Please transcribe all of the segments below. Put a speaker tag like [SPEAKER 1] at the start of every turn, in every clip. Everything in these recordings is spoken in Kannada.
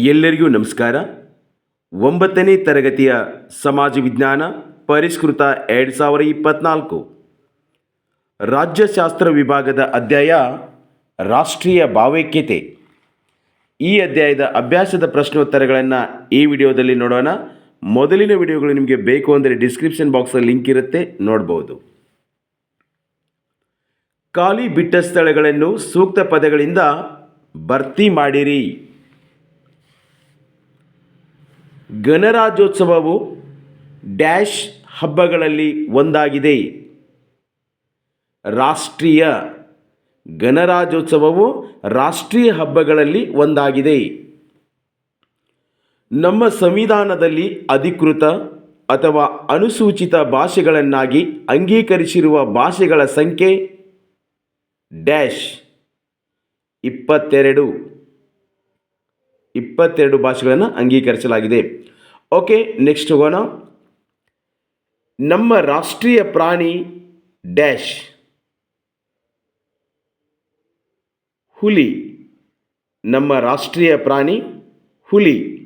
[SPEAKER 1] ಎಲ್ಲರಿಗೂ ನಮಸ್ಕಾರ. ಒಂಬತ್ತನೇ ತರಗತಿಯ ಸಮಾಜ ವಿಜ್ಞಾನ ಪರಿಷ್ಕೃತ ಎರಡು ಸಾವಿರ ಇಪ್ಪತ್ನಾಲ್ಕು. ರಾಜ್ಯಶಾಸ್ತ್ರ ವಿಭಾಗದ ಅಧ್ಯಾಯ ರಾಷ್ಟ್ರೀಯ ಭಾವೈಕ್ಯತೆ. ಈ ಅಧ್ಯಾಯದ ಅಭ್ಯಾಸದ ಪ್ರಶ್ನೋತ್ತರಗಳನ್ನು ಈ ವಿಡಿಯೋದಲ್ಲಿ ನೋಡೋಣ. ಮೊದಲಿನ ವಿಡಿಯೋಗಳು ನಿಮಗೆ ಬೇಕು ಅಂದರೆ ಡಿಸ್ಕ್ರಿಪ್ಷನ್ ಬಾಕ್ಸಲ್ಲಿ ಲಿಂಕ್ ಇರುತ್ತೆ, ನೋಡ್ಬೋದು. ಖಾಲಿ ಬಿಟ್ಟ ಸ್ಥಳಗಳನ್ನು ಸೂಕ್ತ ಪದಗಳಿಂದ ಭರ್ತಿ ಮಾಡಿರಿ. ಗಣರಾಜ್ಯೋತ್ಸವವು ಡ್ಯಾಶ್ ಹಬ್ಬಗಳಲ್ಲಿ ಒಂದಾಗಿದೆ. ರಾಷ್ಟ್ರೀಯ ಗಣರಾಜ್ಯೋತ್ಸವವು ರಾಷ್ಟ್ರೀಯ ಹಬ್ಬಗಳಲ್ಲಿ ಒಂದಾಗಿದೆ. ನಮ್ಮ ಸಂವಿಧಾನದಲ್ಲಿ ಅಧಿಕೃತ ಅಥವಾ ಅನುಸೂಚಿತ ಭಾಷೆಗಳನ್ನಾಗಿ ಅಂಗೀಕರಿಸಿರುವ ಭಾಷೆಗಳ ಸಂಖ್ಯೆ ಡ್ಯಾಶ್ ಇಪ್ಪತ್ತೆರಡು. ಇಪ್ಪತ್ತೆರಡು ಭಾಷೆಗಳನ್ನು ಅಂಗೀಕರಿಸಲಾಗಿದೆ. ಓಕೆ ನೆಕ್ಸ್ಟ್ ಹೋಗೋಣ. ನಮ್ಮ ರಾಷ್ಟ್ರೀಯ ಪ್ರಾಣಿ ಡ್ಯಾಶ್ ಹುಲಿ. ನಮ್ಮ ರಾಷ್ಟ್ರೀಯ ಪ್ರಾಣಿ ಹುಲಿ.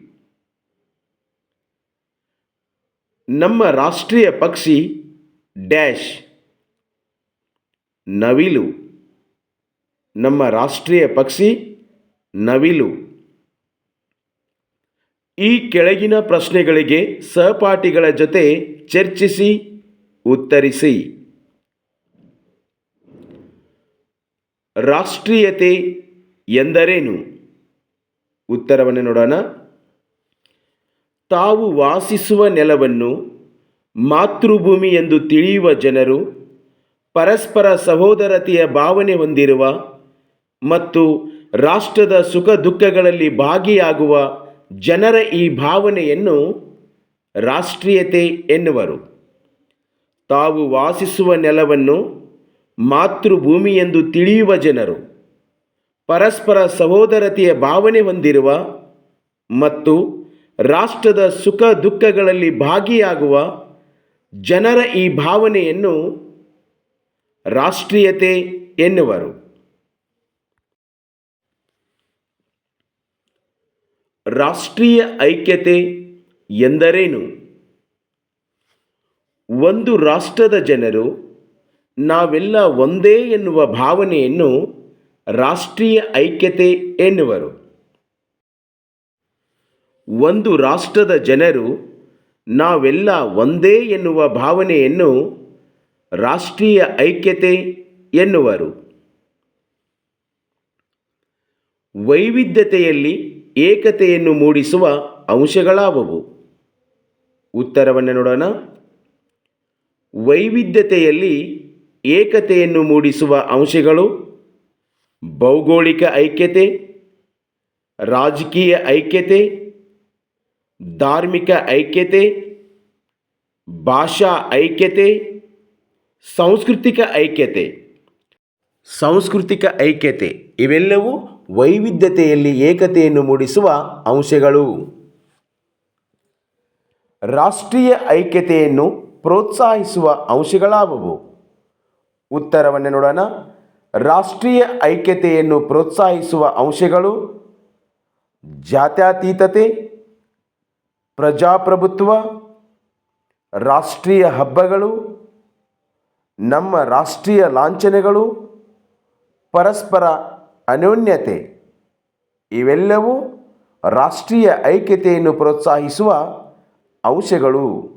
[SPEAKER 1] ನಮ್ಮ ರಾಷ್ಟ್ರೀಯ ಪಕ್ಷಿ ಡ್ಯಾಶ್ ನವಿಲು. ನಮ್ಮ ರಾಷ್ಟ್ರೀಯ ಪಕ್ಷಿ ನವಿಲು. ಈ ಕೆಳಗಿನ ಪ್ರಶ್ನೆಗಳಿಗೆ ಸಹಪಾಠಿಗಳ ಜೊತೆ ಚರ್ಚಿಸಿ, ಉತ್ತರಿಸಿ. ರಾಷ್ಟ್ರೀಯತೆ ಎಂದರೇನು? ಉತ್ತರವನ್ನು ನೋಡೋಣ. ತಾವು ವಾಸಿಸುವ ನೆಲವನ್ನು ಮಾತೃಭೂಮಿ ಎಂದು ತಿಳಿಯುವ ಜನರು, ಪರಸ್ಪರ ಸಹೋದರತೆಯ ಭಾವನೆ ಹೊಂದಿರುವ ಮತ್ತು ರಾಷ್ಟ್ರದ ಸುಖ ದುಃಖಗಳಲ್ಲಿ ಭಾಗಿಯಾಗುವ ಜನರ ಈ ಭಾವನೆಯನ್ನು ರಾಷ್ಟ್ರೀಯತೆ ಎನ್ನುವರು. ತಾವು ವಾಸಿಸುವ ನೆಲವನ್ನು ಮಾತೃಭೂಮಿ ಎಂದು ತಿಳಿಯುವ ಜನರು. ಪರಸ್ಪರ ಸಹೋದರತೆಯ ಭಾವನೆ ಹೊಂದಿರುವ ಮತ್ತು ರಾಷ್ಟ್ರದ ಸುಖ ದುಃಖಗಳಲ್ಲಿ ಭಾಗಿಯಾಗುವ ಜನರ ಈ ಭಾವನೆಯನ್ನು ರಾಷ್ಟ್ರೀಯತೆ ಎನ್ನುವರು. ರಾಷ್ಟ್ರೀಯ ಐಕ್ಯತೆ ಎಂದರೇನು? ಒಂದು ರಾಷ್ಟ್ರದ ಜನರು ನಾವೆಲ್ಲ ಒಂದೇ ಎನ್ನುವ ಭಾವನೆಯನ್ನು ರಾಷ್ಟ್ರೀಯ ಐಕ್ಯತೆ ಎನ್ನುವರು. ಒಂದು ರಾಷ್ಟ್ರದ ಜನರು ನಾವೆಲ್ಲ ಒಂದೇ ಎನ್ನುವ ಭಾವನೆಯನ್ನು ರಾಷ್ಟ್ರೀಯ ಐಕ್ಯತೆ ಎನ್ನುವರು. ವೈವಿಧ್ಯತೆಯಲ್ಲಿ ಏಕತೆಯನ್ನು ಮೂಡಿಸುವ ಅಂಶಗಳಾವವು? ಉತ್ತರವನ್ನು ನೋಡೋಣ. ವೈವಿಧ್ಯತೆಯಲ್ಲಿ ಏಕತೆಯನ್ನು ಮೂಡಿಸುವ ಅಂಶಗಳು ಭೌಗೋಳಿಕ ಐಕ್ಯತೆ, ರಾಜಕೀಯ ಐಕ್ಯತೆ, ಧಾರ್ಮಿಕ ಐಕ್ಯತೆ, ಭಾಷಾ ಐಕ್ಯತೆ, ಸಾಂಸ್ಕೃತಿಕ ಐಕ್ಯತೆ. ಸಾಂಸ್ಕೃತಿಕ ಐಕ್ಯತೆ ಇವೆಲ್ಲವೂ ವೈವಿಧ್ಯತೆಯಲ್ಲಿ ಏಕತೆಯನ್ನು ಮೂಡಿಸುವ ಅಂಶಗಳು. ರಾಷ್ಟ್ರೀಯ ಐಕ್ಯತೆಯನ್ನು ಪ್ರೋತ್ಸಾಹಿಸುವ ಅಂಶಗಳಾವುವು? ಉತ್ತರವನ್ನು ನೋಡೋಣ. ರಾಷ್ಟ್ರೀಯ ಐಕ್ಯತೆಯನ್ನು ಪ್ರೋತ್ಸಾಹಿಸುವ ಅಂಶಗಳು ಜಾತ್ಯತೀತತೆ, ಪ್ರಜಾಪ್ರಭುತ್ವ, ರಾಷ್ಟ್ರೀಯ ಹಬ್ಬಗಳು, ನಮ್ಮ ರಾಷ್ಟ್ರೀಯ ಲಾಂಛನಗಳು, ಪರಸ್ಪರ ಅನ್ಯೋನ್ಯತೆ ಇವೆಲ್ಲವೂ ರಾಷ್ಟ್ರೀಯ ಐಕ್ಯತೆಯನ್ನು ಪ್ರೋತ್ಸಾಹಿಸುವ ಅಂಶಗಳು.